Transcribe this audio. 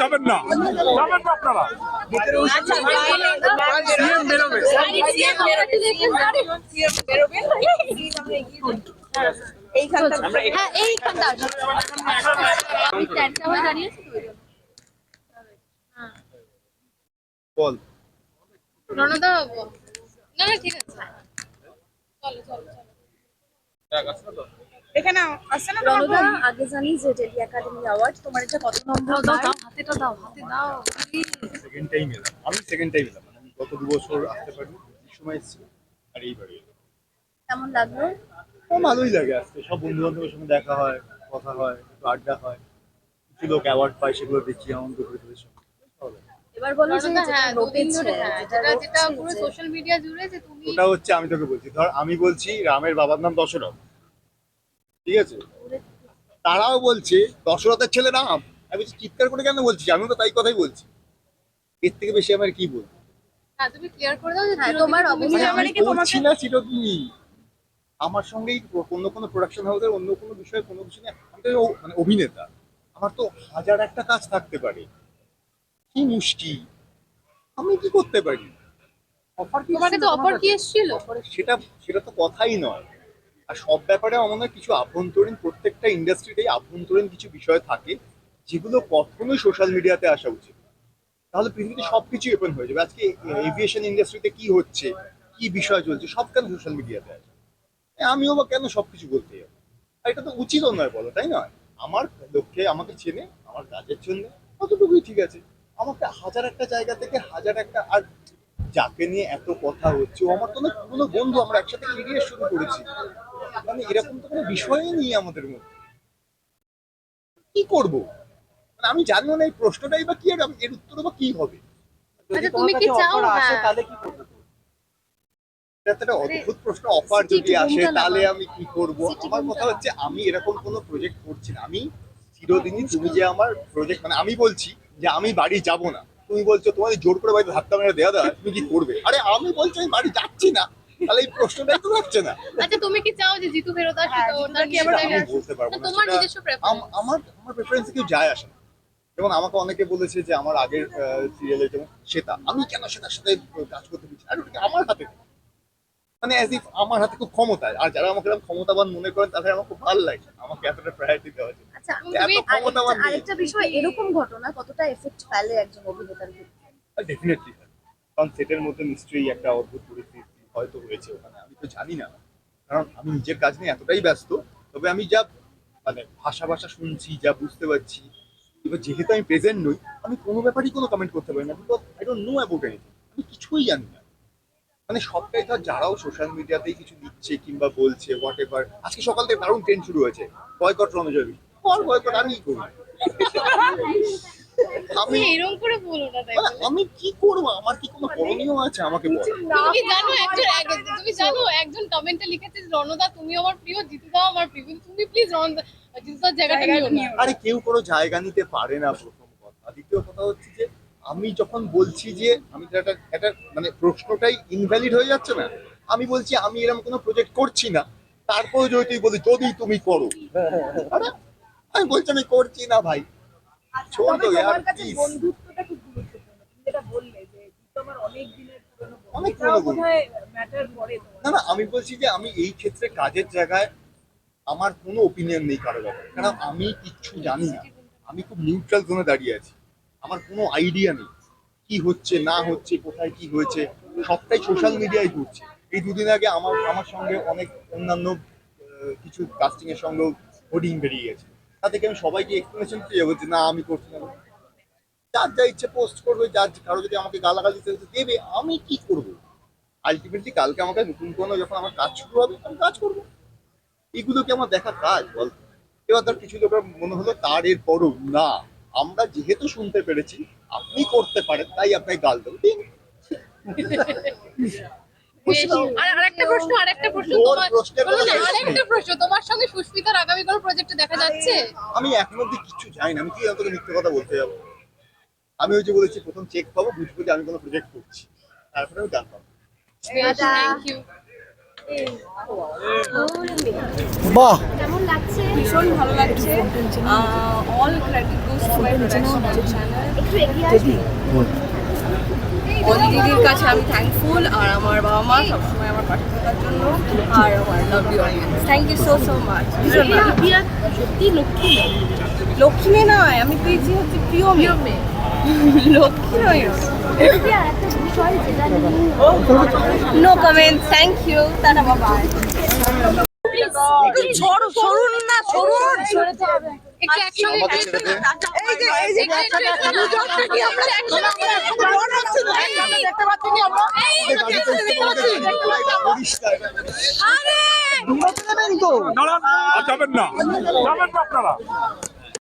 যাবেন না। যাবেন না আপনারা। আচ্ছা, এইখানটা হ্যাঁ এইখানটা। আসো। আমি ট্যানটা হয়ে দাঁড়িয়েছি তো ওই জন্য। বল। রণদা না না ঠিক আছে। চলো চলো চলো। এখানে আসছে না রণদা আগে জানি যে টেলি একাডেমি অ্যাওয়ার্ড তোমার এটা কত নম্বর বার? হাতেটা দাও হাতে দাও সেকেন্ড টাইম এলাম। আমি সেকেন্ড টাইম এলাম মানে আমি গত দু বছর আসতে পারিনি সময় এসেছি আর এইবারে কেমন লাগল? ভালোই লাগে আসতে সব বন্ধু বান্ধবের সঙ্গে দেখা হয় কথা হয় একটু আড্ডা হয়। কিছু লোক অ্যাওয়ার্ড পায় সেগুলো দেখি তাদের সঙ্গে। ভালো লাগে। এবার বলো যে যেটা হ্যাঁ হ্যাঁ যেটা যেটা পুরো সোশ্যাল মিডিয়া জুড়ে যে তুমি ওটা হচ্ছে আমি তোকে বলছি ধর আমি বলছি রামের বাবার নাম দশরথ ঠিক আছে? তারাও বলছে দশরথের ছেলে রাম। আমি বলছি চিৎকার করে কেন বলছি আমিও তো তাই কথাই বলছি। এর থেকে বেশি আমার কি বলব? হ্যাঁ তুমি ক্লিয়ার করে দাও যে হ্যাঁ, তোমার অবশ্যই মানে যে- আমি না চিরদিনই। আমার সঙ্গেই অন্য কোনো প্রোডাকশন হাউসের অন্য কোনো বিষয়ে কোনো কিছু নেই আমি তো মানে অভিনেতা। আমার তো হাজার একটা কাজ থাকতে পারে। কি মুষ্টি আমি কি করতে পারি? অফার কি তোমাকে তো অফার কি এসেছিল। সেটা সেটা তো কথাই নয়। আর সব ব্যাপারে আমার মনে হয় কিছু আভ্যন্তরীণ প্রত্যেকটা ইন্ডাস্ট্রিতেই আভ্যন্তরীণ কিছু বিষয় থাকে যেগুলো কখনোই সোশ্যাল মিডিয়াতে আসা উচিত তাহলে পৃথিবীতে সবকিছু ওপেন হয়ে যাবে। আজকে এভিয়েশন ইন্ডাস্ট্রিতে কি হচ্ছে কি বিষয় চলছে সব কেন সোশ্যাল মিডিয়াতে আছে এ, আমিও বা কেন সবকিছু বলতে যাব? আর এটা তো উচিত নয় বলো তাই নয়? আমার লক্ষ্যে আমাকে চেনে আমার কাজের জন্য কতটুকুই ঠিক আছে। আমাকে হাজার একটা জায়গা থেকে হাজার একটা আর যাকে নিয়ে এত কথা হচ্ছে ও আমার তো না পুরোনো বন্ধু আমরা একসাথে কেরিয়ার শুরু করেছি। মানে এরকম তো কোনো বিষয়ই নেই আমাদের মধ্যে। কি করব? মানে আমি জানিও না এই প্রশ্নটাই বা কি আর এর উত্তর বা কি হবে। আচ্ছা তুমি কি চাও? হ্যাঁ। এটা তো একটা অদ্ভুত প্রশ্ন অফার যদি আসে তাহলে আমি কি করব? আমার কথা হচ্ছে আমি এরকম কোনো প্রজেক্ট করছি না। আমি চিরদিনই তুমি যে আমার প্রজেক্ট মানে আমি বলছি যে আমি বাড়ি যাব না। তুমি বলছো তোমাদের জোর করে বাড়িতে ধাক্কা মেরে দেওয়া দেওয়া তুমি কি করবে? আরে আমি বলছি আমি বাড়ি যাচ্ছি না। তাহলে এই প্রশ্নটাই তো থাকছে না। আচ্ছা তুমি কি চাও যে জিতু ফেরত আসে হ্যাঁ, তো জিতুদা ওটা কি নিয়ে আবার একটা- আমি বলতে পারব না, তোমার নিজস্ব প্রেফারেন্স আমার আমার প্রেফারেন্স কেউ যায় আসে না। যেমন আমাকে অনেকে বলেছে যে আমার আগের সিরিয়ালে যেমন সেটা আমি কেন সেটার সাথে কাজ করতে দিচ্ছি আর ওটা কি আমার হাতে মানে অ্যাজ ইফ আমার হাতে খুব ক্ষমতা আর যারা আমাকে এরকম ক্ষমতাবান মনে করেন তাদের আমার খুব ভালো লাগে। আমাকে এতটা প্রায়োরিটি দেওয়া হচ্ছে আচ্ছা তুমি আরেকটা- বিষয় এরকম ঘটনা কতটা এফেক্ট ফেলে একজন অভিনেতার ক্ষেত্রে ডেফিনেটলি কারণ সেটের মধ্যে নিশ্চয়ই একটা অদ্ভুত পরিস্থিতি হয়তো হয়েছে ওখানে আমি তো জানি না। কারণ আমি নিজের কাজ নিয়ে এতটাই ব্যস্ত তবে আমি যা মানে ভাষা ভাষা শুনছি যা বুঝতে পারছি এবার যেহেতু আমি প্রেজেন্ট নই আমি কোনো ব্যাপারেই কোনো কমেন্ট করতে পারি না because I don't know about anything আমি কিছুই জানি না। মানে সবটাই ধর যারাও সোশ্যাল মিডিয়াতেই কিছু লিখছে কিংবা বলছে হোয়াট এভার আজকে সকাল থেকে দারুণ ট্রেন শুরু হয়েছে। বয়কট রণজয়ী কর বয়কট আমি কি করব আমি এরকম করে বলো না তাই আমি কি করব? আমার কি কোনো করণীয় আছে? আমাকে বলো। তুমি জানো একজন তুমি জানো একজন কমেন্টে লিখেছে রণদা তুমি আমার প্রিয় জিতুদাও আমার প্রিয়। তুমি প্লিজ রণদা জিতুদার জায়গাটা নিও না। আরে কেউ কোনো জায়গা নিতে পারে না প্রথম কথা। দ্বিতীয় কথা হচ্ছে যে আমি যখন বলছি যে আমি তো একটা একটা মানে প্রশ্নটাই ইনভ্যালিড হয়ে যাচ্ছে না। আমি বলছি আমি এরকম কোনো প্রজেক্ট করছি না। তারপরে যদি তুই বলি যদি তুমি করো। আরে, আমি বলছি আমি করছি না ভাই। ছোট তবে ইয়ার প্লিজ বন্ধুত্বটা খুব গুরুত্বপূর্ণ। তুমি যেটা বললে যে জিতু আমার অনেক দিনের পুরনো অনেক পুরনো ম্যাটার করে না না আমি বলছি যে আমি এই ক্ষেত্রে কাজের জায়গায় আমার কোনো ওপিনিয়ন নেই কারও ব্যাপারে। কারণ আমি কিচ্ছু জানি না। আমি খুব নিউট্রাল জোনে দাঁড়িয়ে আছি। আমার কোনো আইডিয়া নেই। কি হচ্ছে না হচ্ছে কোথায় কি হয়েছে সবটাই সোশ্যাল মিডিয়ায় ঘুরছে। এই দুদিন আগে আমার আমার সঙ্গে অনেক অন্যান্য কিছু কাস্টিং এর সঙ্গেও হোর্ডিং বেরিয়ে গেছে। তা থেকে আমি সবাইকে এক্সপ্লেনেশন দিয়ে যাব যে না, আমি করছি না? যার যা ইচ্ছে পোস্ট করবে, যার কারও যদি আমাকে গালাগালি দিতে দেবে। আমি কি করব? আলটিমেটলি কালকে আমাকে নতুন কোনো যখন আমার কাজ শুরু হবে, আমি কাজ করব। এগুলো কি আমার দেখা কাজ? বল। এবার ধর কিছু লোকের মনে হলো তার এর পরও না। আমরা যেহেতু শুনতে পেরেছি, আপনি করতে পারেন, তাই আপনাকে গাল দেবো। দিন। আরেকটা প্রশ্ন আরেকটা প্রশ্ন তোমার। আরেকটা প্রশ্ন তোমার সঙ্গে সুস্মিতার আগামী কোনো প্রজেক্টে দেখা যাচ্ছে? আমি এখন অব্দি কিচ্ছু জানি না আমি কি তোকে মিথ্যে কথা বলতে যাব? আমি ওই যে বলেছি প্রথম চেক পাবো বুঝব যে আমি কোনো প্রজেক্ট করছি। তারপরে আমি গান পাবো। থ্যাংক ইউ বাহ। কেমন লাগছে? ভীষণ ভালো লাগছে। All credit goes to my production channel একটু এগিয়ে আসবে অলি দিদির কাছে আমি থ্যাঙ্কফুল আর আমার বাবা মা সবসময় আমার পাশে থাকার জন্য আর আমার lovely audience thank you so so much সত্যি লক্ষ্মী মেয়ে। লক্ষ্মী নয় আমি পেয়েছি হচ্ছে প্রিয় মেয়ে লক্ষ্মী নয় একটা no comment thank you tata বাবা একটু একসঙ্গে আমাকে ছেড়ে দে। আমাদের দাঁড়ান যাবেন না। যাবেন না আপনারা।